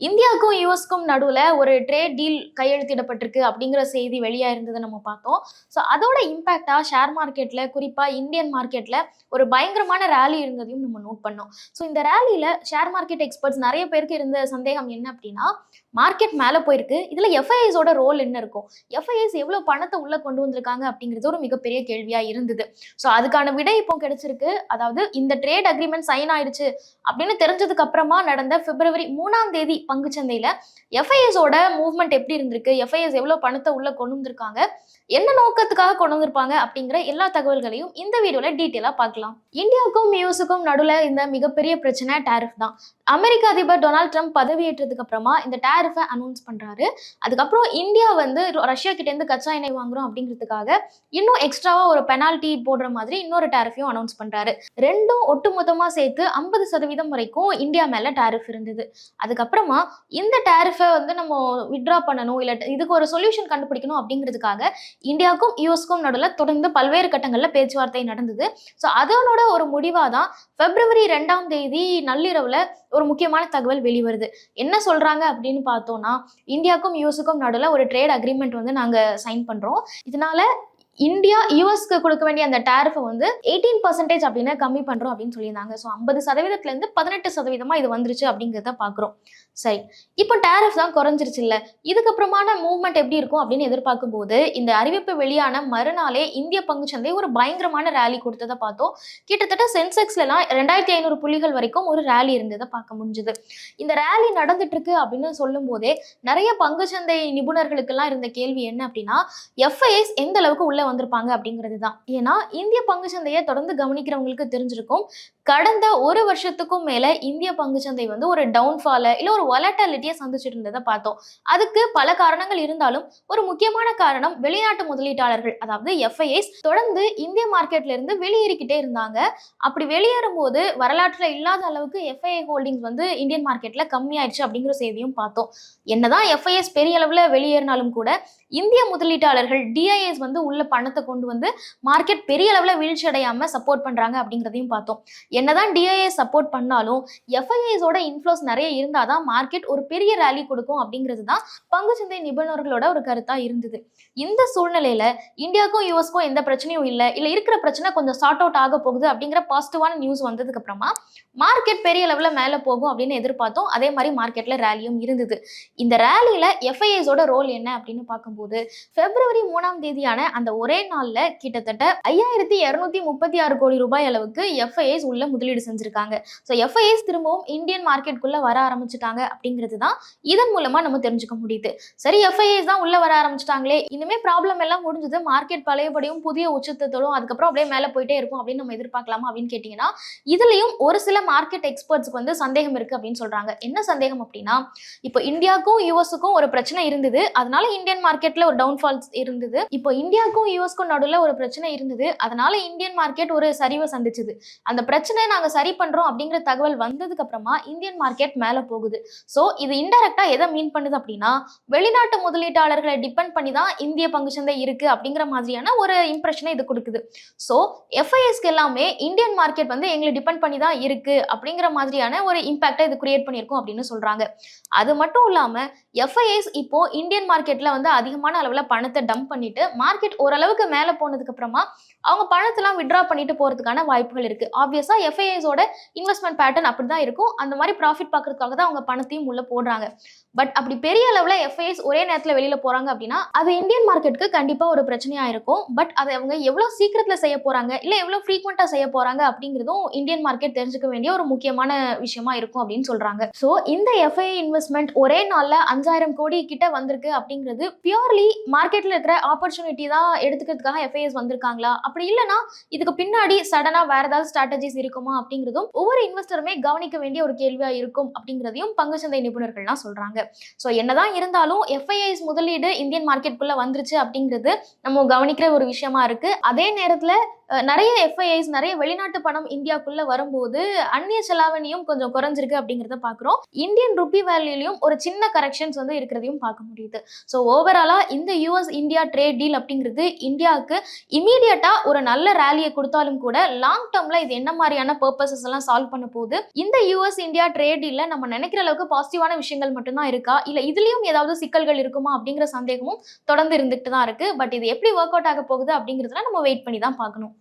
இந்தியாவுக்கும் யூஎஸ்க்கும் நடுவில் ஒரு ட்ரேட் டீல் கையெழுத்திடப்பட்டிருக்கு அப்படிங்கிற செய்தி வெளியாக இருந்ததை நம்ம பார்த்தோம். ஸோ அதோட இம்பேக்டாக ஷேர் மார்க்கெட்டில் குறிப்பாக இந்தியன் மார்க்கெட்டில் ஒரு பயங்கரமான ரேலி இருந்ததையும் நம்ம நோட் பண்ணோம். ஸோ இந்த ரேலியில் ஷேர் மார்க்கெட் எக்ஸ்பர்ட்ஸ் நிறைய பேருக்கு இருந்த சந்தேகம் என்ன அப்படின்னா மார்க்கெட் மேலே போயிருக்கு. இதில் எஃப்ஐஎஸோட ரோல் என்ன இருக்கும்? எஃப்ஐஎஸ் எவ்வளோ பணத்தை உள்ளே கொண்டு வந்திருக்காங்க அப்படிங்கிறது ஒரு மிகப்பெரிய கேள்வியாக இருந்தது. ஸோ அதுக்கான விடை இப்போ கிடைச்சிருக்கு. அதாவது இந்த ட்ரேட் அக்ரிமெண்ட் சைன் ஆயிடுச்சு அப்படின்னு தெரிஞ்சதுக்கு அப்புறமா நடந்த பிப்ரவரி மூணாம் தேதி பங்குச்சந்தையில் எஃப்ஐஎஸோட மூவ்மெண்ட் எப்படி இருந்திருக்கு? எஃப்ஐஎஸ் எவ்வளோ பணத்தை உள்ள கொண்டு வந்திருக்காங்க? என்ன நோக்கத்துக்காக கொண்டு வந்திருப்பாங்க? அப்படிங்கிற எல்லா தகவல்களையும் இந்த வீடியோவில் டீட்டெயிலாக பார்க்கலாம். இந்தியாவுக்கும் யூஎஸுக்கும் நடுவில் இந்த மிகப்பெரிய பிரச்சனை டேரிஃப் தான். அமெரிக்க அதிபர் டொனால்ட் ட்ரம்ப் பதவியேற்றதுக்கு அப்புறமா இந்த டேரிஃப் அனௌன்ஸ் பண்றாரு. அதுக்கப்புறம் இந்தியா வந்து ரஷ்யா கிட்டேருந்து கச்சா எண்ணெய் வாங்குறோம் அப்படிங்கிறதுக்காக இன்னும் எக்ஸ்ட்ராவாக ஒரு பெனால்ட்டி போடுற மாதிரி இன்னொரு டேரிஃபையும் அனௌன்ஸ் பண்ணுறாரு ரெண்டும் ஒட்டுமொத்தமாக சேர்த்து ஐம்பது சதவீதம் வரைக்கும் இந்தியா மேலே டேரிஃப் இருந்தது. அதுக்கப்புறமா இந்த டேரிஃபை வந்து நம்ம விட்ரா பண்ணணும் இல்லை இதுக்கு ஒரு சொல்யூஷன் கண்டுபிடிக்கணும் அப்படிங்கிறதுக்காக இந்தியாவுக்கும் யூஎஸ்க்கும் நடுவில் தொடர்ந்து பல்வேறு கட்டங்களில் பேச்சுவார்த்தை நடந்தது. ஸோ அதனோட ஒரு முடிவாக தான் பிப்ரவரி ரெண்டாம் தேதி நள்ளிரவில் ஒரு முக்கியமான தகவல் வெளிவருது. என்ன சொல்கிறாங்க அப்படின்னு பார்த்தோம்னா இந்தியாவுக்கும் யூஎஸுக்கும் நடுவில் ஒரு ட்ரேட் அக்ரிமெண்ட் வந்து நாங்கள் சைன் பண்ணுறோம் இதனால இந்தியா யூஎஸ்க்கு கொடுக்க வேண்டிய அந்த டேரிஃபை வந்து எயிட்டீன் பர்சன்டேஜ் அப்படின்னு கம்மி பண்ணுறோம் அப்படின்னு சொல்லியிருந்தாங்க. ஸோ ஐம்பது சதவீதத்துலேருந்து பதினெட்டு சதவீதமாக இது வந்துருச்சு அப்படிங்கிறத பார்க்குறோம் சரி. இப்போ டேரிஃப் தான் குறைஞ்சிருச்சு இல்லை? இதுக்கப்புறமான மூவ்மெண்ட் எப்படி இருக்கும் அப்படின்னு எதிர்பார்க்கும் போது இந்த அறிவிப்பு வெளியான மறுநாளே இந்திய பங்குச்சந்தை ஒரு பயங்கரமான ரேலி கொடுத்ததை பார்த்தோம். கிட்டத்தட்ட சென்செக்ஸ்லாம் ரெண்டாயிரத்தி ஐநூறு புள்ளிகள் வரைக்கும் ஒரு ரேலி இருந்ததை பார்க்க முடிஞ்சுது. இந்த ரேலி நடந்துட்டு இருக்கு அப்படின்னு சொல்லும் போதே நிறைய பங்குச்சந்தை நிபுணர்களுக்கெல்லாம் இருந்த கேள்வி என்ன அப்படின்னா எஃப்ஐஎஸ் எந்த அளவுக்கு உள்ள வந்திருப்பாங்க அப்படிங்கிறது தான் ஏன்னா இந்திய பங்கு சந்தையை தொடர்ந்து கவனிக்கிறவங்களுக்கு தெரிஞ்சிருக்கும். கடந்த ஒரு வருஷத்துக்கும் மேல இந்திய பங்குச்சந்தை வந்து ஒரு டவுன்ஃபால இல்ல ஒரு வொலட்டாலிட்டியை சந்திச்சுட்டு இருந்ததை பார்த்தோம். அதுக்கு பல காரணங்கள் இருந்தாலும் ஒரு முக்கியமான காரணம் வெளிநாட்டு முதலீட்டாளர்கள் அதாவது எஃப்ஐஎஸ் தொடர்ந்து இந்திய மார்க்கெட்ல இருந்து வெளியேறிக்கிட்டே இருந்தாங்க. அப்படி வெளியேறும் போது வரலாற்றுல இல்லாத அளவுக்கு எஃப்ஐஐ ஹோல்டிங்ஸ் வந்து இந்தியன் மார்க்கெட்ல கம்மியாயிடுச்சு அப்படிங்கிற செய்தியும் பார்த்தோம். என்னதான் எஃப்ஐஎஸ் பெரிய அளவுல வெளியேறினாலும் கூட இந்திய முதலீட்டாளர்கள் டிஐஎஸ் வந்து உள்ள பணத்தை கொண்டு வந்து மார்க்கெட் பெரிய அளவுல வீழ்ச்சி அடையாம சப்போர்ட் பண்றாங்க அப்படிங்கிறதையும் பார்த்தோம். என்னதான் டிஐஏ சப்போர்ட் பண்ணாலும் எஃப்ஐஐஸோட இன்ஃப்ளோஸ் நிறைய இருந்தால் தான் மார்க்கெட் ஒரு பெரிய ரேலி கொடுக்கும் அப்படிங்கிறது தான் பங்குச்சந்தை நிபுணர்களோட ஒரு கருத்தாக இருந்தது. இந்த சூழ்நிலையில் இந்தியாவுக்கும் யூஎஸ்க்கும் எந்த பிரச்சனையும் இல்லை. இல்லை இருக்கிற பிரச்சனை கொஞ்சம் சார்ட் அவுட் ஆக போகுது அப்படிங்கிற பாசிட்டிவான நியூஸ் வந்ததுக்கு அப்புறமா மார்க்கெட் பெரிய லெவலில் மேலே போகும் அப்படின்னு எதிர்பார்த்தோம். அதே மாதிரி மார்க்கெட்டில் ரேலியும் இருந்தது. இந்த ரேலியில் எஃப்ஐஐஸோட ரோல் என்ன அப்படின்னு பார்க்கும்போது பிப்ரவரி மூணாம் தேதியான அந்த ஒரே நாளில் கிட்டத்தட்ட ஐயாயிரத்தி இரநூத்தி முப்பத்தி ஆறு கோடி ரூபாய் அளவுக்கு எஃப்ஐஎஸ் உள்ள முதலீடு செஞ்சுருக்காங்க. ஸோ எஃப்ஐஎஸ் திரும்பவும் இந்தியன் மார்க்கெட்டுக்குள்ள வர ஆரம்பிச்சிட்டாங்க அப்படிங்கிறது தான் இதன் மூலமா நம்ம தெரிஞ்சுக்க முடியுது. சரி எஃப்ஐஎஸ் தான் உள்ள வர ஆரம்பிச்சிட்டாங்களே இனிமே ப்ராப்ளம் எல்லாம் முடிஞ்சது மார்க்கெட் பழையபடியும் புதிய உச்சத்தோடும் அதுக்கப்புறம் அப்படியே மேலே போயிட்டே இருக்கும் அப்படின்னு நம்ம எதிர்பார்க்கலாமா அப்படின்னு கேட்டிங்கன்னா இதுலயும் ஒரு சில மார்க்கெட் எக்ஸ்பர்ட்ஸ்க்கு வந்து சந்தேகம் இருக்கு அப்படின்னு சொல்றாங்க. என்ன சந்தேகம் அப்படின்னா இப்போ இந்தியாவுக்கும் யூஎஸுக்கும் ஒரு பிரச்சனை இருந்தது அதனால இந்தியன் மார்க்கெட்ல ஒரு டவுன்ஃபால்ஸ் இருந்தது. இப்போ இந்தியாவுக்கும் யூஎஸ்க்கும் நடுவில் ஒரு பிரச்சனை இருந்தது அதனால இந்தியன் மார்க்கெட் ஒரு சரிவை சந்திச்சது. அந்த பிரச்சனை பிரச்சனையை நாங்கள் சரி பண்ணுறோம் அப்படிங்கிற தகவல் வந்ததுக்கு அப்புறமா இந்தியன் மார்க்கெட் மேலே போகுது. ஸோ இது இன்டெரக்டாக எதை மீன் பண்ணுது அப்படின்னா வெளிநாட்டு முதலீட்டாளர்களை டிபெண்ட் பண்ணி தான் இந்திய பங்கு சந்தை இருக்குது அப்படிங்கிற மாதிரியான ஒரு இம்ப்ரெஷனை இது கொடுக்குது. ஸோ எஃப்ஐஎஸ்க்கு எல்லாமே இந்தியன் மார்க்கெட் வந்து எங்களை டிபெண்ட் பண்ணி தான் இருக்குது அப்படிங்கிற மாதிரியான ஒரு இம்பாக்டை இது கிரியேட் பண்ணியிருக்கும் அப்படின்னு சொல்கிறாங்க அது மட்டும் இல்லாமல் எஃப்ஐஎஸ் இப்போ இந்தியன் மார்க்கெட்டில் வந்து அதிகமான அளவில் பணத்தை டம்ப் பண்ணிட்டு மார்க்கெட் ஓரளவுக்கு மேலே போனதுக்கு அப்புறமா அவங்க பணத்தெல்லாம் விட்ரா பண்ணிட்டு போகிறதுக்கான வாய்ப்புகள் இருக்குது ஆப்வியஸாக எஃப்ஐஎஸோட இன்வெஸ்ட்மெண்ட் பேட்டர்ன் அப்படிதான் இருக்கும். அந்த மாதிரி ப்ராஃபிட் பார்க்கறதுக்காக தான் அவங்க பணத்தையும் உள்ள போடுறாங்க. பட் அப்படி பெரிய அளவில் எஃப்ஐஎஸ் ஒரே நேரத்தில் வெளியில போறாங்க அப்படின்னா அது இந்தியன் மார்க்கெட்டுக்கு கண்டிப்பாக ஒரு பிரச்சனையாக இருக்கும். பட் அதை அவங்க எவ்வளவு சீக்கிரத்தில் செய்ய போறாங்க இல்லை எவ்வளோ ஃப்ரீக்வெண்ட்டாக செய்ய போறாங்க அப்படிங்கிறதும் இந்தியன் மார்க்கெட் தெரிஞ்சுக்க வேண்டிய ஒரு முக்கியமான விஷயமா இருக்கும் அப்படின்னு சொல்றாங்க. ஸோ இந்த எஃப்ஐஐ இன்வெஸ்ட்மெண்ட் ஒரே நாளில் அஞ்சாயிரம் கோடி கிட்ட வந்திருக்கு அப்படிங்கிறது பியூர்லி மார்க்கெட்ல இருக்கிற ஆப்பர்ச்சுனிட்டி தான் எடுத்துக்கிறதுக்காக எஃப்ஐஎஸ் வந்திருக்காங்களா? அப்படி இல்லைன்னா இதுக்கு பின்னாடி சடனா வேறு ஏதாவது ஸ்ட்ராட்டஜிஸ் இருக்குமா அப்படிங்கிறதும் ஒவ்வொரு இன்வெஸ்டருமே கவனிக்க வேண்டிய ஒரு கேள்வியா இருக்கும் அப்படிங்கிறதையும் பங்கு சந்தை நிபுணர்கள்லாம் சொல்றாங்க. ஸோ என்னதான் இருந்தாலும் எஃப்ஐஐஸ் முதலீடு இந்தியன் மார்க்கெட்டுக்குள்ள வந்துருச்சு அப்படிங்கிறது நம்ம கவனிக்கிற ஒரு விஷயமா இருக்கு. அதே நேரத்துல நிறைய எஃப்ஐஐஸ் நிறைய வெளிநாட்டு பணம் இந்தியாக்குள்ள வரும்போது அந்நிய செலாவணியும் கொஞ்சம் குறைஞ்சிருக்கு அப்படிங்கிறத பார்க்குறோம் இந்தியன் ருபி வேல்யூலையும் ஒரு சின்ன கரெக்ஷன்ஸ் வந்து இருக்கிறதையும் பார்க்க முடியுது. ஸோ ஓவராலாக இந்த யூஎஸ் இந்தியா ட்ரேட் டீல் அப்படிங்கிறது இந்தியாவுக்கு இமீடியட்டாக ஒரு நல்ல ரேலியை கொடுத்தாலும் கூட லாங் டேர்மில் இது என்ன மாதிரியான பர்பஸஸ் எல்லாம் சால்வ் பண்ண போகுது? இந்த யூஎஸ் இந்தியா ட்ரேட் டீல்ல நம்ம நினைக்கிற அளவுக்கு பாசிட்டிவான விஷயங்கள் மட்டும்தான் இருக்கா? இல்லை இதுலேயும் ஏதாவது சிக்கல்கள் இருக்குமா அப்படிங்கிற சந்தேகமும் தொடர்ந்து இருந்துகிட்டு தான் இருக்கு. பட் இது எப்படி ஒர்க் அவுட் ஆக போகுது அப்படிங்கிறதுல நம்ம வெயிட் பண்ணி தான் பார்க்கணும்.